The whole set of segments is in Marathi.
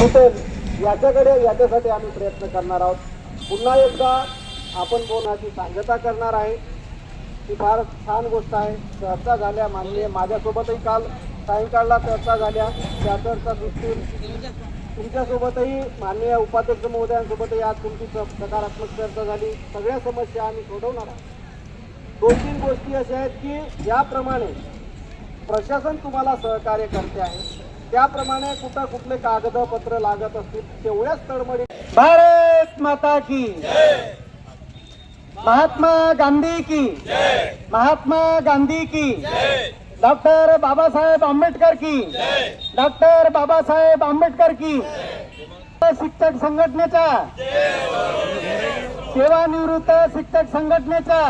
सुटेल याच्याकडे याच्यासाठी आम्ही प्रयत्न करणार आहोत. पुन्हा एकदा आपण बोलण्याची सांगता करणार आहे ही फार छान गोष्ट आहे. चर्चा झाल्या माननीय माझ्यासोबतही काल सायंकाळला चर्चा झाल्या. त्या चर्चा दृष्टीवर तुमच्यासोबतही माननीय उपाध्यक्ष महोदयांसोबतही आज तुमची सकारात्मक चर्चा झाली. सगळ्या समस्या आम्ही सोडवणार आहोत. दोन तीन गोष्टी अशा आहेत की ज्याप्रमाणे प्रशासन तुम्हाला सहकार्य करते आहे त्याप्रमाणे कुठं कुठले कागदपत्र लागत असतील तेवढ्याच तडमडी भारत माता की महात्मा गांधी की महात्मा गांधी की डॉक्टर बाबासाहेब आंबेडकर की डॉक्टर बाबासाहेब आंबेडकर की शिक्षक संघटनेच्या सेवानिवृत्त शिक्षक संघटनेच्या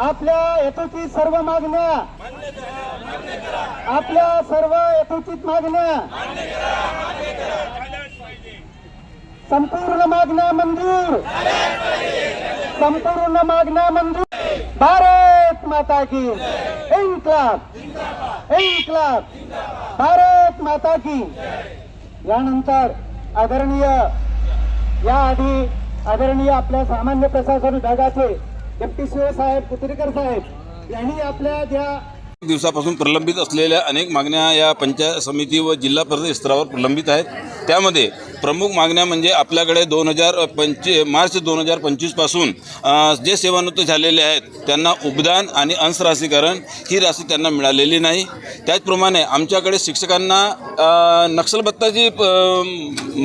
आपल्या हेतूची सर्व मागण्या आपल्या सर्व यथोचित मागण्या संपूर्ण मागण्या मंजूर. संपूर्ण मागण्या मंजूर. भारत माता की. इन्क्लाब. इन्क्लाब. भारत माता की. यानंतर आदरणीय याआधी आदरणीय आपल्या सामान्य प्रशासन विभागाचे डिप्टी साहेब कुत्रेकर साहेब यांनी आपल्या ज्या दिवसापासून प्रलंबित असलेल्या अनेक मागण्या या पंचायत समिती व जिल्हा परिषद स्तरावर प्रलंबित आहेत. त्यामध्ये प्रमुख मागण्या म्हणजे आपल्याकडे दोन हजार पंचे मार्च दोन हजार पंचवीसपासून जे सेवानिवृत्त झालेले आहेत त्यांना उपदान आणि अंशराशीकरण ही राशी त्यांना मिळालेली नाही. त्याचप्रमाणे आमच्याकडे शिक्षकांना नक्षलबत्ताची प-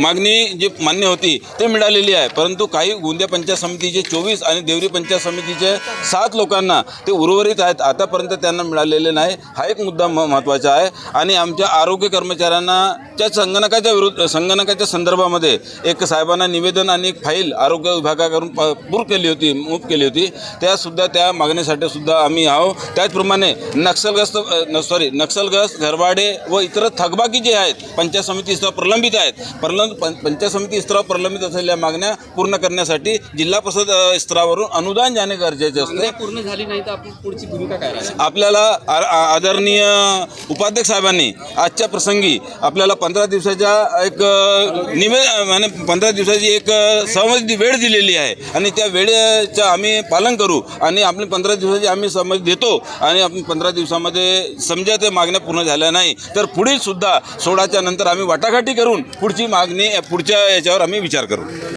मागणी जी मान्य होती ते मिळालेली आहे. परंतु काही गोंदिया पंचायत समितीचे चोवीस आणि देवरी पंचायत समितीचे सात लोकांना ते उर्वरित आहेत. आतापर्यंत त्यांना मिळालेले नाही. हा एक मुद्दा म महत्त्वाचा आहे. आणि आमच्या आरोग्य कर्मचाऱ्यांना त्या संगणकाच्या विरुद्ध संगणकाच्या संदर्भामध्ये एक साहेबांना निवेदन आणि एक फाईल आरोग्य विभागाकडून प पूर केली होती मूव केली होती. त्यासुद्धा त्या मागणीसाठी सुद्धा आम्ही आहो त्याचप्रमाणे नक्षलग्रस्त सॉरी नक्षलग्रस्त घरवाडे व इतर थकबाकी जे आहेत पंचायत समिती स्तरावर प्रलंबित आहेत. प्रलंब पंचायत समिती स्तरावर प्रलंबित असलेल्या मागण्या पूर्ण करण्यासाठी जिल्हा परिषद स्तरावरून अनुदान जाणे गरजेचे असते. पूर्ण झाली नाही तर आपली पुढची भूमिका काय आपल्याला आदरणीय उपाध्यक्ष साहेबांनी आजच्या प्रसंगी आपल्याला पंधरा दिवसाच्या एक निवे म्हणजे पंधरा दिवसाची एक समज वेळ दिलेली आहे. आणि त्या वेळेचं आम्ही पालन करू आणि आपली पंधरा दिवसाची आम्ही समज देतो आणि आपण पंधरा दिवसामध्ये समजा ते मागण्या पूर्ण झाल्या नाही तर पुढील सुद्धा सोळाच्या नंतर आम्ही वाटाघाटी करून पुढची मागणी पुढच्या याच्यावर आम्ही विचार करू.